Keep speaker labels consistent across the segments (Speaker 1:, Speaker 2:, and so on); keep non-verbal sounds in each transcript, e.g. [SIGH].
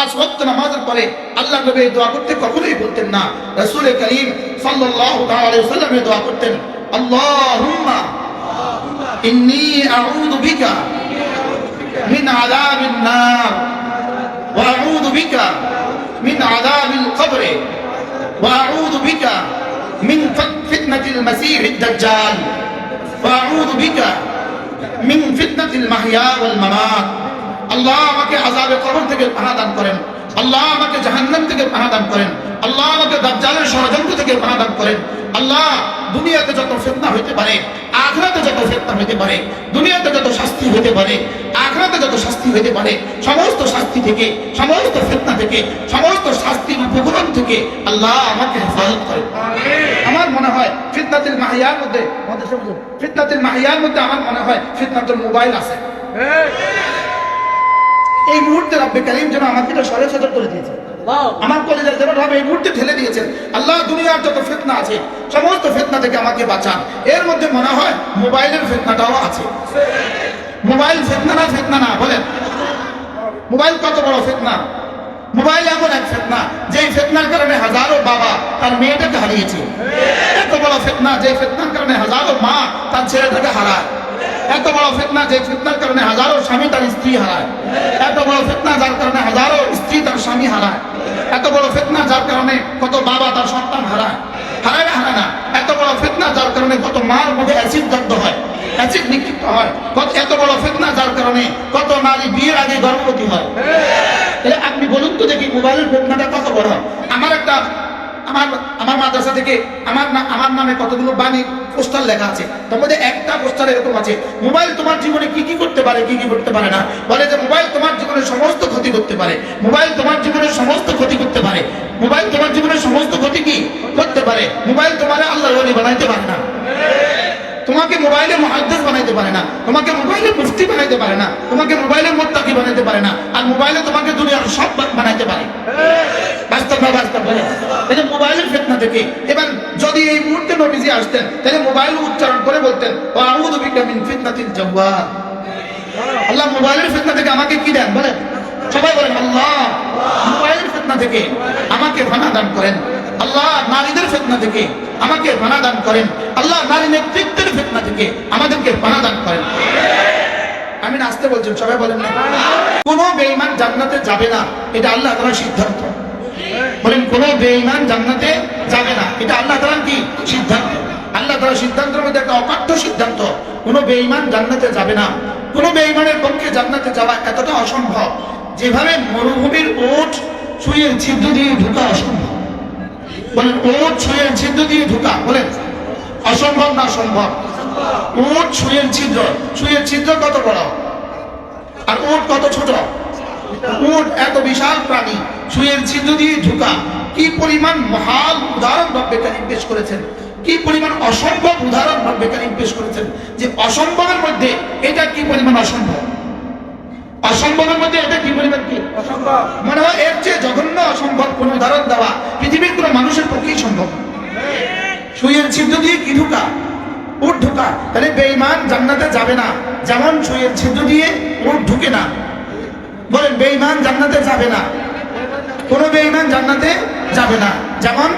Speaker 1: পাঁচ ওয়াক্ত নামাজের পরে আল্লাহ নবী এই দোয়া করতে কখনোই বলতেন না। রাসূল করিম সাল্লাল্লাহু তাআলা আলাইহি ওয়াসাল্লাম এই দোয়া করতেন, আল্লাহুম্মা ইন্নী আউযু বিকা মিন আযাবিন নার ওয়া আউযু বিকা মিন আযাবিল কবর ওয়া আউযু বিকা মিন ফিতনাতিল মাসীহিদ দাজ্জাল ওয়া আউযু বিকা মিন ফিতনাতিল মাহইয়া ওয়াল মামাত। আল্লাহ আমাকে আযাবে কবর থেকে পানা দান করেন। আল্লাহ আমাকে জাহান্নাম থেকে পানা দান করেন। আল্লাহ আমাকে দাজ্জালের ষড়যন্ত্র থেকে পানা দান করেন। আল্লাহ দুনিয়াতে যত ফিতনা হইতে পারে আখরাতে যত ফিতনা হইতে পারে দুনিয়াতে যত শাস্তি হইতে পারে আখরাতে যত শাস্তি হইতে পারে সমস্ত শাস্তি থেকে সমস্ত ফিতনা থেকে সমস্ত শাস্তির উপকরণ থেকে আল্লাহ আমাকে হেফাজত করেন। আমার মনে হয় ফিতনাতুল মাহিয়ার মধ্যে ফিতনাতুল মাহিয়ার মধ্যে আমার মনে হয় ফিতনাতুল মোবাইল আছে। এই মুহূর্তে রব্বে কারিম যেন আমাকে এটা সরে সদর করে দিয়েছে। আমার কলেজের যেন ভাবে এই মুহূর্তে ঠেলে দিয়েছেন। আল্লাহ দুনিয়ার যত ফিতনা আছে সমস্ত ফিতনা থেকে আমাকে বাঁচান। এর মধ্যে মনে হয় মোবাইলের ফিতনাটাও আছে। মোবাইল ফিতনা না ফিতনা না বলেন। মোবাইল কত বড় ফেতনা? মোবাইল এমন এক ফিতনা যেই ফিতনার কারণে হাজারো বাবা তার মেয়েটাকে হারিয়েছে। এত বড় ফেতনা যে ফিতনার কারণে হাজারো মা তার ছেলেটাকে হারায়। এত বড় ফেতনা যে ফেতনার কারণে হাজারো স্বামী তার স্ত্রী হারায়। এত বড় ফেতনা যার কারণে হাজারো স্ত্রী তার স্বামী হারায়। এত বড় ফেতনা যার কারণে কত বাবা তার সন্তান হারায়। হারায় না হারায় না। এত বড় ফেতনা যার কারণে কত মার মধ্যে অ্যাসিড দগ্ধ হয়। অ্যাসিড নিক্ষিপ্ত হয়। কত, এত বড় ফেতনা যার কারণে কত নারী বিয়ের আগে গর্ভবতী হয়। তাহলে আপনি বলুন তো দেখি মোবাইলের ফিতনাটা কত বড়? আমার একটা, আমার আমার মাদ্রাসা থেকে আমার আমার নামে কতগুলো বাণী পোস্টার লেখা আছে। তার মধ্যে একটা পোস্টার এরকম আছে, মোবাইল তোমার জীবনে কি কি করতে পারে, কি কি করতে পারে না? বলে যে মোবাইল তোমার জীবনে সমস্ত ক্ষতি করতে পারে। মোবাইল তোমার জীবনে সমস্ত ক্ষতি করতে পারে। মোবাইল তোমার জীবনে সমস্ত ক্ষতি কি করতে পারে? মোবাইল তোমার আল্লাহ বানাইতে পারে না। তোমাকে মোবাইলে মহাদ্দেশ বানাইতে পারে না, তোমাকে মোবাইলে মুফতি বানাইতে পারে না, তোমাকে মোবাইলে মোত্তাকি বানাইতে পারে না, আর মোবাইলে তোমাকে দুনিয়ার সব বানাইতে পারে। বাস্তব বাস্তব যে মোবাইলের থেকে এবার যদি এই মুহূর্তে আসতেন মোবাইল উচ্চারণ করে বলতেন ও মোবাইলের থেকে আমাকে কি দেন বলেন? বলেন মোবাইলের থেকে আমাকে ফানা দান করেন। ফিতনা থেকে আমাকে ফানা দান করেন। আল্লাহ নারী নেতৃত্বের ফিতনা থেকে আমাদেরকে ফানা দান করেন। আমি নাচতে বলছেন, সবাই বলেন না। কোনো বেঈমান জান্নাতে যাবে না, এটা আল্লাহ তাআলার সিদ্ধান্ত। বলেন, কোনো বেঈমান জান্নাতে যাবে না, এটা আল্লাহ তাআলার কি সিদ্ধান্ত? আল্লাহ তাআলার সিদ্ধান্তের মধ্যে একটা অকাট্য সিদ্ধান্ত, কোনো বেঈমান জান্নাতে যাবে না। কোনো বেঈমানের পক্ষে জান্নাতে যাওয়া এতটা অসম্ভব, যেভাবে মরুভূমির ওট সুইয়ের ছিদ্র দিয়ে ঢোকা অসম্ভব। বলেন ওট সুইয়ের ছিদ্র দিয়ে ঢোকা, বলেন, অসম্ভব না সম্ভব? ওট সুইয়ের ছিদ্র সুইয়ের ছিদ্র কত বড়? আর ওট কত ছোট? উট এত বিশাল প্রাণী সুয়ের ছিদ্র দিয়ে ঢুকা। কি পরিমাণ মহাল উদাহরণ রব্বে কারিম পেশ করেছেন? কি পরিমাণ অসম্ভব উদাহরণ রব্বে কারিম পেশ করেছেন? যে অসম্ভবের মধ্যে এটা কি পরিমাণ অসম্ভব? অসম্ভবের মধ্যে এটা কি পরিমাণ কি?
Speaker 2: অসম্ভব।
Speaker 1: মনে হয় এর চেয়ে জঘন্য অসম্ভব কোন উদাহরণ দেওয়া। পৃথিবীর কোনো মানুষের পক্ষেই সম্ভব। সুইয়ের ছিদ্র দিয়ে কি ঢুকা? উট ঢুকা। তাহলে বেঈমান জান্নাতে যাবে না। যেমন সুইয়ের ছিদ্র দিয়ে উট ঢুকে না। বলেন বেঈমান জান্নাতে যাবে না। কোনো বেঈমান জান্নাতে যাবে না। যেমন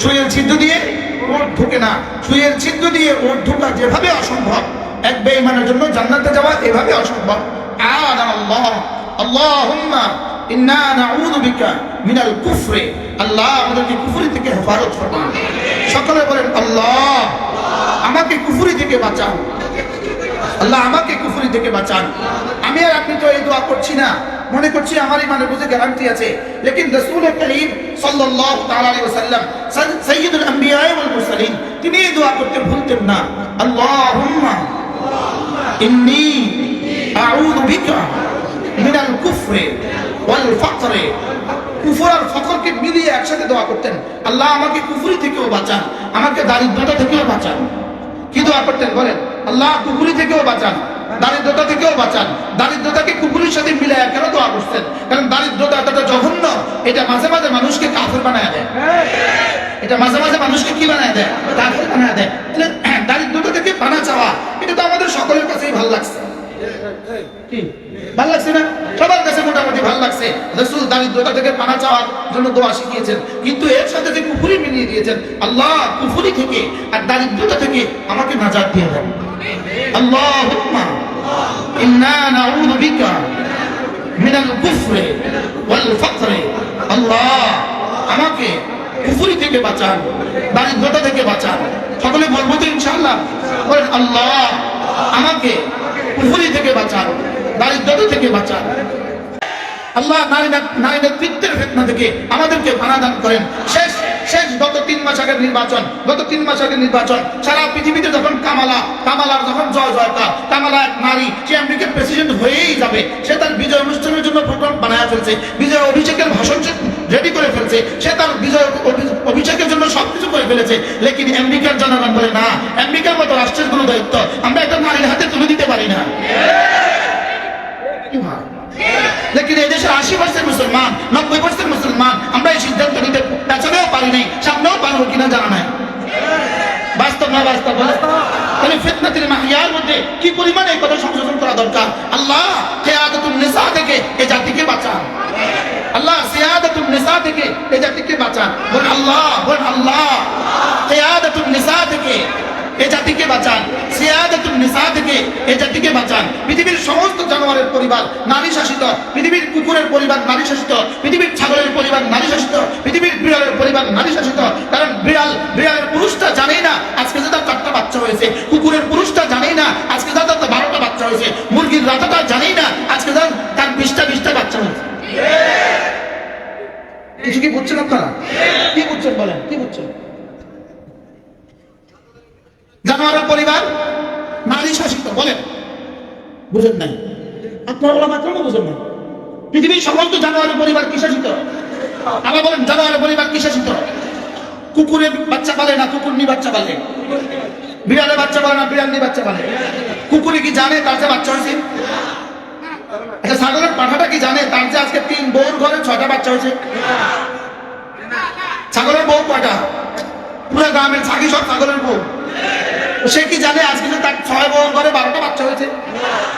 Speaker 1: সুইয়ের ছিদ্র দিয়ে ওট ঢুকে না। সুইয়ের ছিদ্র দিয়ে ওট ঢুকা যেভাবে অসম্ভব এক বেঈমানের জন্য জান্নাতে যাওয়া এভাবে অসম্ভব। আদান আল্লাহ আল্লাহুম্মা ইন্না নাউযু বিকা মিনাল কুফরি। আল্লাহ আমাদেরকে কুফরি থেকে হেফাজত ফরমান। সকলে বলেন, আল্লাহ, আমাকে কুফরি থেকে বাঁচাও আল্লাহ, আমাকে কুফরি থেকে বাঁচান। আমি আর আপনি তো এই দোয়া করছি না। মনে করছি আমার ইমানের বুঝে গ্যারান্টি আছে। লেকিন রাসূল করিম সাল্লাল্লাহু তাআলা আলাইহি ওয়াসাল্লাম সাইয়্যিদুল আম্বিয়া ওয়াল মুরসালিন, তিনি এই দোয়া করতে ভুলতেন না। আল্লাহুম্মা, ইন্নী আউযু বিকা মিনাল কুফরি ওয়াল ফাকরি কুফর আর ফকরকে মিলিয়ে একসাথে দোয়া করতেন। আল্লাহ আমাকে কুফরি থেকেও বাঁচান, আমাকে দারিদ্রতা থেকেও বাঁচান। কি দোয়া করতেন বলেন? আল্লাহ কুকুরি থেকেও বাঁচান, দারিদ্রতা থেকেও বাঁচান। দারিদ্রতাকে কুকুরের সাথে মিলে কেন দোয়া করতেন কারণ দারিদ্রতা এতটা জঘন্য, এটা মাঝে মাঝে মানুষকে কাফের বানায় দেয়। এটা মাঝে মাঝে মানুষকে কি বানায় দেয়? কাফের বানায় দেয়। [CLEARS THROAT] দারিদ্রতা থেকে পানা চাওয়া, এটা তো আমাদের সকলের কাছেই ভালো লাগছে। ভালো লাগছে না? সবার কাছে মোটামুটি ভালো লাগছে। দারিদ্রতা থেকে পানা চাওয়ার জন্য দোয়া শিখিয়েছেন। কিন্তু এর সাথে যে মিলিয়ে দিয়েছেন, আল্লাহ থেকে আর দারিদ্রতা থেকে আমাকে নাজাত দিয়ে দেন। আল্লাহুম্মা, ইন্না নাউযু বিকা কুফরি ওয়াল ফাকরি আল্লাহ, আমাকে কুফুরি থেকে বাঁচান, দারিদ্রতা থেকে বাঁচান। সকলে বলব তো ইনশাআল্লাহ? বলেন, আল্লাহ, আমাকে কুফুরি থেকে বাঁচান থেকে বাঁচান। আল্লাহ নারী নারী নেতৃত্বের ফেতনা থেকে আমাদেরকে পানাদান করেন। শেষ শেষ গত তিন মাস আগের নির্বাচন গত তিন মাস আগের নির্বাচন সারা পৃথিবীতে যখন কামালা কামালার যখন জয় জয়কার কামালা এক নারী সে আমেরিকার প্রেসিডেন্ট হয়েই যাবে সে তার বিজয় অনুষ্ঠানের জন্য প্রোগ্রাম বানায় ফেলছে বিজয় অভিষেকের ভাষণ রেডি করে ফেলছে সে তার বিজয় অভিষেকের জন্য সবকিছু করে ফেলেছে লেকিন আমেরিকার জনগণ বলে না আমেরিকার মতো রাষ্ট্রের কোনো দায়িত্ব আমরা একটা নারীর হাতে তুলে দিতে পারি না? লেকিন এই দেশের আশি পার্সেন্ট মুসলমান, নব্বই পার্সেন্ট মুসলমান, আমরা এই সিদ্ধান্ত নিতে পেছনেও পারি নাই, সামনেও পারব কিনা জানা নাই। বাস্তব না বাস্তব তাহলে ফিতনাতিল মাহিয়ার মধ্যে কি পরিমাণ এই কথা সংশোধন করা দরকার? আল্লাহ কেয়াদতুল নিসা থেকে এই জাতিকে বাঁচান। আল্লাহ সিয়াদাতুল নিসা থেকে এই জাতিকে বাঁচান। বল আল্লাহ বল আল্লাহ। কেয়াদতুল নিসা থেকে এই জাতিকে বাঁচান। সিয়াদাতুল নিসা থেকে এই জাতিকে বাঁচান। পৃথিবীর সমস্ত জানোয়ারের পরিবার নারী শাসিত। পৃথিবীর কুকুরের পরিবার নারী শাসিত। পৃথিবীর ছাগলের পরিবার নারী শাসিত। পৃথিবীর বিড়ালের পরিবার নারী শাসিত। কারণ বিড়াল বিড়ালের পুরুষটা জানেই না আজকে যে তার চারটা বাচ্চা হয়েছে। কুকুরের পুরুষটা জানেই না আজকে যে তার বারোটা বাচ্চা হয়েছে। মুরগির রাতাটা জানেই না আজকে যে তার বিশটা বিশটা বাচ্চা হয়েছে। কিছু কি বুঝছেন আপনারা? কি বুঝছেন বলেন? কি বুঝছেন? জানোয়ারের পরিবার নারী শাসিত, বলেন। বুঝেন নাই? আপনার ওলা মাত্র বুঝেন না পৃথিবীর সমস্ত জানোয়ারের পরিবার কি শাসিত? আবার বলেন, জানোয়ারের পরিবার কি শাসিত? কুকুরের বাচ্চা পালে না কুকুর নি বাচ্চা পালে? বিড়ালের বাচ্চা পালে না বিড়াল নি বাচ্চা পালে? কুকুরে কি জানে তার যে বাচ্চা হয়েছে? আচ্ছা ছাগলের পাঠাটা কি জানে তার যে আজকে তিন বউর ঘরে ছয়টা বাচ্চা হয়েছে? ছাগলের বউ কয়টা? পুরো গ্রামের ছাগি সব ছাগলের বউ। সে কি জানে? আজকে যে তার ছয় বউ ঘরে বারোটা বাচ্চা হয়েছে।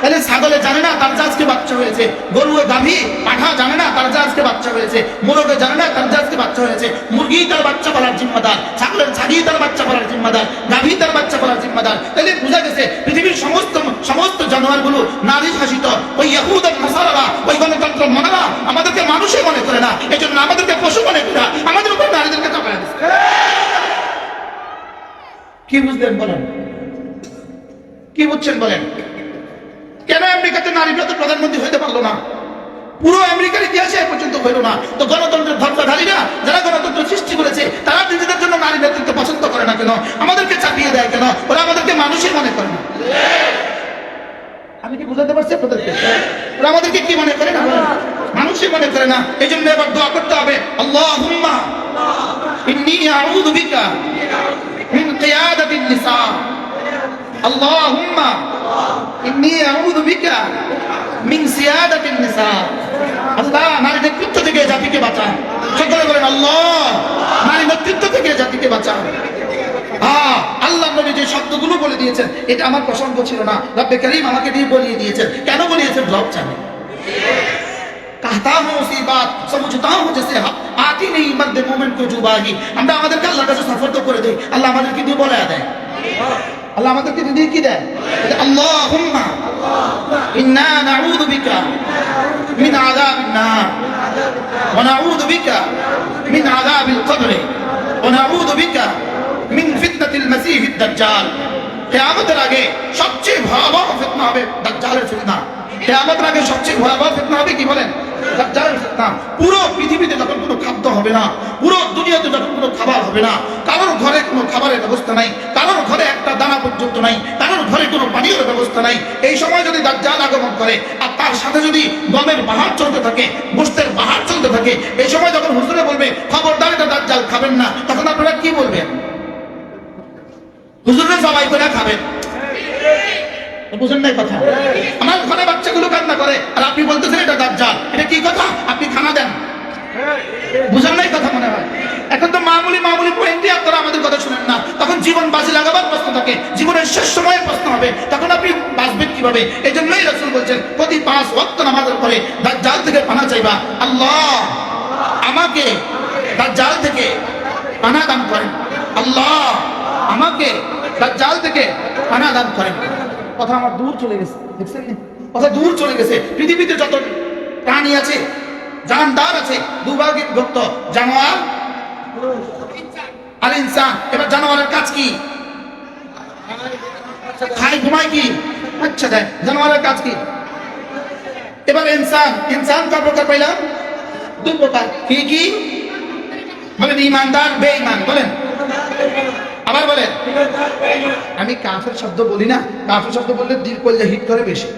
Speaker 1: তাহলে ছাগলে জানে না তার আজকে বাচ্চা হয়েছে। গরু গাভী পাঠা জানে না তার যে আজকে বাচ্চা হয়েছে। মোরগে জানে না তার আজকে বাচ্চা হয়েছে। মুরগি তার বাচ্চা পালার জিম্মাদার। ছাগলের ছাগি তার বাচ্চা পালার জিম্মাদার। গাভী তার বাচ্চা পালার জিম্মাদার। তাহলে বোঝা গেছে, পৃথিবীর সমস্ত সমস্ত জানোয়ারগুলো নারী শাসিত। ওই ইয়াহুদ আর নাসারারা, ওই গণতন্ত্র মনেরা আমাদেরকে মানুষই মনে করে না। এই জন্য আমাদেরকে পশু মনে করে। আমাদের উপর নারীদেরকে চাপায় দিচ্ছে। কি বুঝলেন বলেন? কি বুঝছেন বলেন? কেন আমেরিকাতে নারীরা তো প্রধানমন্ত্রী হইতে পারল না? পুরো আমেরিকার ইতিহাসে এ পর্যন্ত হইল না। তো গণতন্ত্রের ধ্বংসধারীরা যারা গণতন্ত্র সৃষ্টি করেছে, তারা নিজেদের জন্য নারী নেতৃত্ব পছন্দ করে না কেন? আমাদেরকে চাপিয়ে দেয় কেন? ওরা আমাদেরকে মানুষই মনে করে না। আমি কি বুঝাতে পারছি আপনাদেরকে? ওরা আমাদেরকে কি মনে করে না? মানুষই মনে করে না। এই জন্য এবার দোয়া করতে হবে। আল্লাহ ইন্নি আউযু বিকা من قيادة النساء. اللهم إني أعوذ بك من سيادة النساء. আল্লাহ, নারী নেতৃত্ব থেকে জাতিকে বাঁচান। সকলে বলেন, আল্লাহ, নারী নেতৃত্ব থেকে জাতিকে বাঁচান। আল্লাহ নবী যে শব্দগুলো বলে দিয়েছেন, এটা আমার প্রসঙ্গ ছিল না। রব্বে করিম আমাকে দিয়ে বলিয়ে দিয়েছেন। কেন বলিয়েছেন? রব জানে। কাহতা হো সি বাত সমঝতা হো জেসে হাত আতি নেই ইমানদের মোমেন্টকে জুবাহি আমরা আমাদেরকে আল্লাহর কাছে সফর তো করে দেই। আল্লাহ আমাদেরকে দিয়ে বলে দেয়। আল্লাহ আমাদেরকে দিয়ে কি দেয়? আল্লাহ হুম্মা ইন্না নাউযু বিকা মিন আযাবিন নার। ওয়া নাউযু বিকা মিন আযাবিল কবর। ওয়া নাউযু বিকা মিন ফিতনাতিল মাসিহিদ দাজ্জাল। কিয়ামতের আগে হবে না। কারোর ঘরে কোনো খাবারের ব্যবস্থা নাই, কারোর ঘরে একটা দানা পর্যন্ত নাই, কারোর ঘরে কোনো পানীয় ব্যবস্থা নাই। এই সময় যদি দাজ্জাল আগমন করে, আর তার সাথে যদি গমের বাহার চলতে থাকে, গোস্তের বাহার চলতে থাকে, এই সময় যখন হুজুরে বলবে, খবরদার এটা দাজ্জাল খাবেন না, তখন আপনারা কি বলবেন? হুজুরে সবাই করে খাবেন। বুঝেন নাই কথা? আমার ঘরে বাচ্চাগুলো কান্না করে, আর আপনি বলতেছেন এটা দাজ্জাল। এটা কি কথা? আপনি খানা দেন। বুঝেন নাই কথা মনে হয়? এখন তো মামুলি মামুলি পয়েন্টে আপনারা আমাদের কথা শুনেন না। তখন জীবন বাজি লাগাবার প্রশ্ন থাকে, জীবনের শেষ সময়ের প্রশ্ন হবে। তখন আপনি বাঁচবেন কীভাবে? এই জন্যই রসুল বলছেন, প্রতি পাঁচ ভক্ত নামাজের পরে তার জাল থেকে পানা চাইবা। আল্লাহ আমাকে তার জাল থেকে পানা দান করেন। আল্লাহ আমাকে তার জাল থেকে পানা দান করেন। কথা আমার দূর চলে গেছে, দেখছেন কথা দূর চলে গেছে। পৃথিবীতে যত প্রাণী আছে, জানদার আছে, দুভাগে বিভক্ত। জানোয়ার আর ইনসান, এবার জানোয়ারের কাজ কি? খাই ঘুমায় কি? আচ্ছা জানোয়ারের কাজ কি? এবার ইনসান ইনসান কয় প্রকার পাইলাম? প্রকার। কি কি? বলেন, ইমানদার বলেন। আবার বলেন। আমি কাফের শব্দ বলি না। কাফের শব্দ বললে দিল করলে হিট করে বেশি।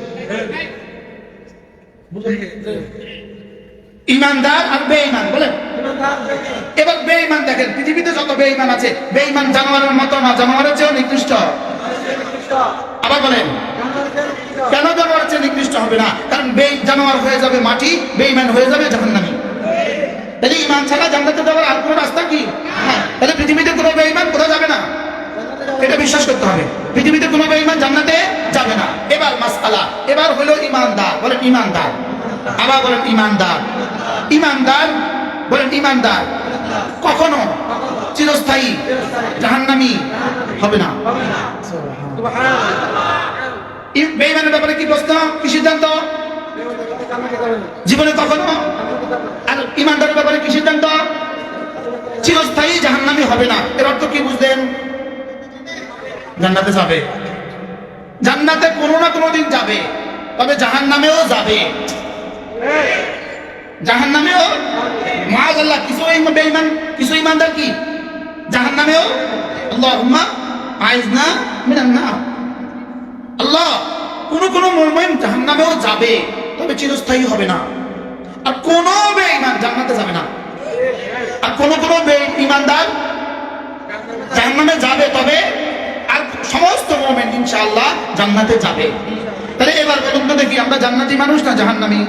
Speaker 1: ইমানদার আর বেঈমান, বলেন। এবার বেঈমান দেখেন পৃথিবীতে যত বেঈমান আছে বেঈমান জানোয়ারের মতো না জানোয়ারের চেয়েও নিকৃষ্ট। আবার বলেন কেন জানোয়ারের চেয়ে নিকৃষ্ট হবে না? কারণ বে জানোয়ার হয়ে যাবে মাটি বেঈমান হয়ে যাবে জাহান্নামী। তাহলে ইমান ছাড়া জান্নাতে যাওয়ার আর কোনো রাস্তা কি? হ্যাঁ, তাহলে পৃথিবীতে কোনো বেঈমান কোথাও যাবে না। এটা বিশ্বাস করতে হবে। পৃথিবীতে কোনো বেঈমান জান্নাতে যাবে না। এবার মাসআলা এবার হলো ইমানদার বলেন ইমানদার আবার বলেন ইমানদার ইমানদার বলেন, ইমানদার। কখনো চিরস্থায়ী, জাহান্নামী হবে না। বেঈমানের ব্যাপারে কি প্রশ্ন, কি সিদ্ধান্ত? জীবনে কখনো? আর ইমানদারের ব্যাপারে কি সিদ্ধান্ত? চিরস্থায়ী, জাহান্নামী হবে না। এর অর্থ কি বুঝলেন? জান্নাতে যাবে। জান্নাতে কোনো না কোনো দিন যাবে, তবে জাহান নামেও যাবে। জাহান নামেও মাজ আল্লাহ কিছু বেঈমান, কিছু ইমানদার কি? জাহান নামেও আল্লাহুম্মা আইজনা মিনান নার। আল্লাহ কোন কোন মুমিন জাহান নামেও যাবে, তবে চিরস্থায়ী হবে না। আর কোন বেঈমান জান্নাতে যাবে না। আর কোন কোন ইমানদার জাহান্নামে যাবে, তবে আর সমস্ত মোমেন ইনশাআল্লাহ জান্নাতে যাবে। তাহলে এবার বলুন তো দেখি, আমরা জান্নাতি মানুষ না জাহান্নামী?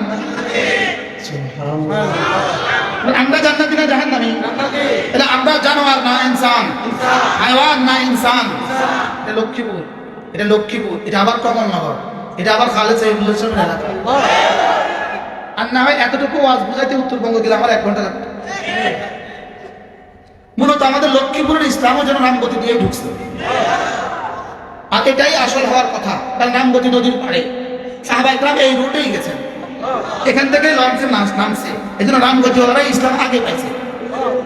Speaker 1: লক্ষ্মীপুর। মূলত আমাদের লক্ষ্মীপুরের ইসলামও যেন রামগতি দিয়ে ঢুকছে। আর এটাই আসল হওয়ার কথা। কারণ রামগতি নদীর পাড়ে। সাহাবা ইকরাম এই রুটেই গেছেন। এখান থেকে লঞ্চে নাম- নামছে। এই জন্য রামগতি ওরা ইসলাম আগে পাইছে।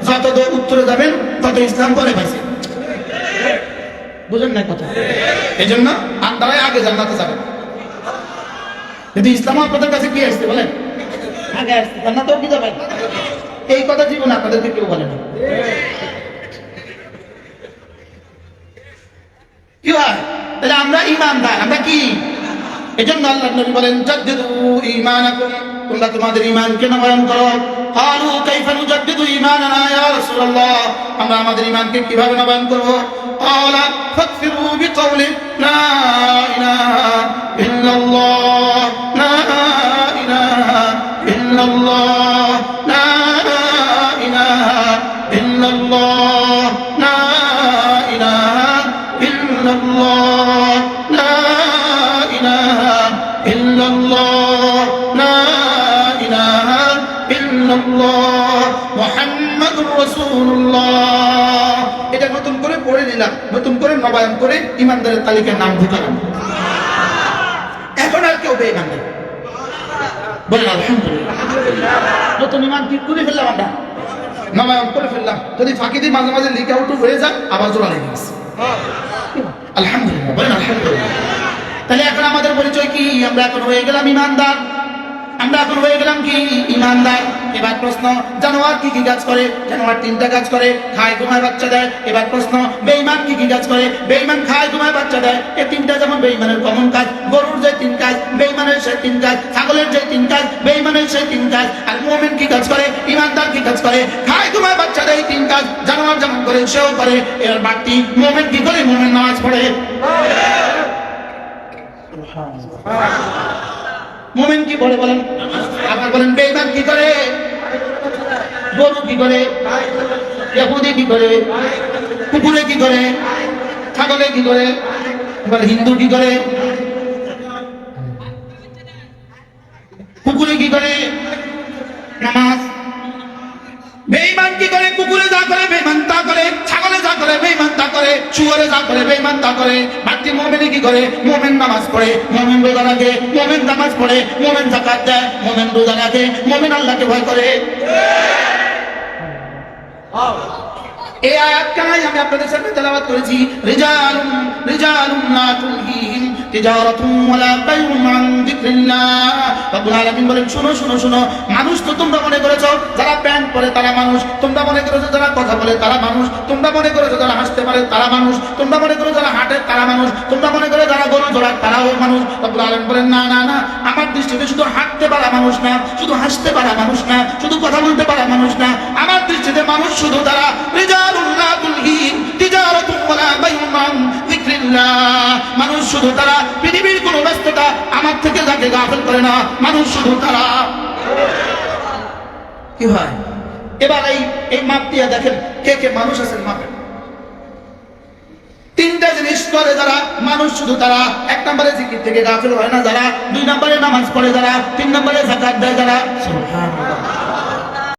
Speaker 1: যত উত্তরে যাবেন, তত ইসলাম পরে পাইছে। বুঝেন না কথা? এই জন্য আন্দারাই আগে জান্নাতে যাবেন। ইসলাম আপনাদের কাছে কি আসছে বলেন? আগে যাবেন? এই কথা জীবনে আপনাদেরকে কেউ বলে না। কি হয়? তাহলে আমরা ইমানদার, আমরা কি? এজন্য আল্লাহ নবী বলেন জাদ্দিদু ঈমানাকুম তোমরা তোমাদের ঈমানকে নবায়ন করো قالوا كيف نجدد إيماننا يا رسول الله আমরা আমাদের ঈমানকে কিভাবে নবায়ন করব قال فاكفروا بقول لا إله إلا الله لا إله إلا الله এটা নতুন করে পড়ে নিলাম, নতুন করে নবায়ন করে ইমানদারের তালিকায় নাম ঢুকালাম। এখন আর কেউ নতুন ইমান ঠিক করে ফেললাম আমরা। নবায়ন করে ফেললাম। যদি ফাঁকি দিয়ে মাঝে মাঝে লিক আউট হয়ে যায়, আবার জোড়া লেগে গেছে। আলহামদুলিল্লাহ আলহামদুলিল্লাহ। তাহলে এখন আমাদের পরিচয় কি? আমরা এখন হয়ে গেলাম ইমানদার। আমরা এখন হয়ে গেলাম কি? ইমানদার। এবার প্রশ্ন, জানোয়ার কি কি কাজ করে? জানোয়ার তিনটা কাজ করে, খায়, ঘুমায়, বাচ্চা দেয়। এবার প্রশ্ন, বেঈমান কি কি কাজ করে? বেঈমান খায়, ঘুমায়, বাচ্চা দেয়। এই তিনটা যেমন বেঈমানের কমন কাজ, গরুর যে তিন কাজ, বেঈমানের সেই তিন কাজ, ছাগলের যে তিন কাজ, বেঈমানের সেই তিন কাজ। আর মুমিন কি কাজ করে? ইমানদার কি কাজ করে? খায়, ঘুমায়, বাচ্চা দেয় তিন কাজ। জানোয়ার যেমন করে, সেও করে। এর বাড়তি মুমিন কি করে? মুমিন নামাজ পড়ে। মুমিন কি বলে বলেন? আবার বলেন, বেঈমান কি করে? গরু কি করে? ইহুদি কি করে? কুকুরে কি করে? ছাগলে কি করে? এবার হিন্দু কি করে? কুকুরে কি করে? নামাজ। বেঈমান কি করে? কুকুরে যা করে, বেঈমান তা করে। ছাগলে যা করে, বেঈমান তা করে। শুয়ারে যা করে, বেঈমান তা করে। বাকি মুমিনে কি করে? মুমিন নামাজ পড়ে। মুমিন রোজা রাখে, মুমিন নামাজ পড়ে। মুমিন যাকাত দেয়, মুমিন রোজা রাখে, মুমিন আল্লাহকে ভয় করে। এই আমি আপনাদের সামনে তেলাওয়াত করেছি। রিজালুম রিজালুম তুলহিহিম তিজারাতুম ওয়ালা আন যিকরিল্লাহ। রব্বুল আলামিন বলেন, শুনো শুনো শুনো, মানুষ তো তোমরা মনে করেছ, যারা প্যান্ট পরে তারা মানুষ, তোমরা মনে করেছ যারা কথা বলে তারা মানুষ, তোমরা মনে করেছ যারা হাসতে পারে তারা মানুষ, তোমরা মনে করো যারা হাঁটে তারা মানুষ, তোমরা মনে করো যারা গরু জোড়ায় তারাও মানুষ। রব্বুল আলামিন বলেন, না না না, আমার দৃষ্টিতে শুধু হাঁটতে পারা মানুষ না, শুধু হাসতে পারা মানুষ না, শুধু কথা বলতে পারা মানুষ না শুধু তারা মানুষ শুধু তারা, পৃথিবীর কোনো ব্যস্ততা আমার থেকে যাকে গাফেল করে না। মানুষ শুধু তারা। কি হয়? এবার এই এই মাপ দিয়ে দেখেন, কে কে মানুষ আছেন মাপেন তিনটা জিনিস করে যারা, মানুষ শুধু তারা, এক নম্বরে জিকির থেকে গাফেল হয় না যারা, দুই নম্বরে নামাজ পড়ে যারা, তিন নম্বরে জাকাত দেয় যারা।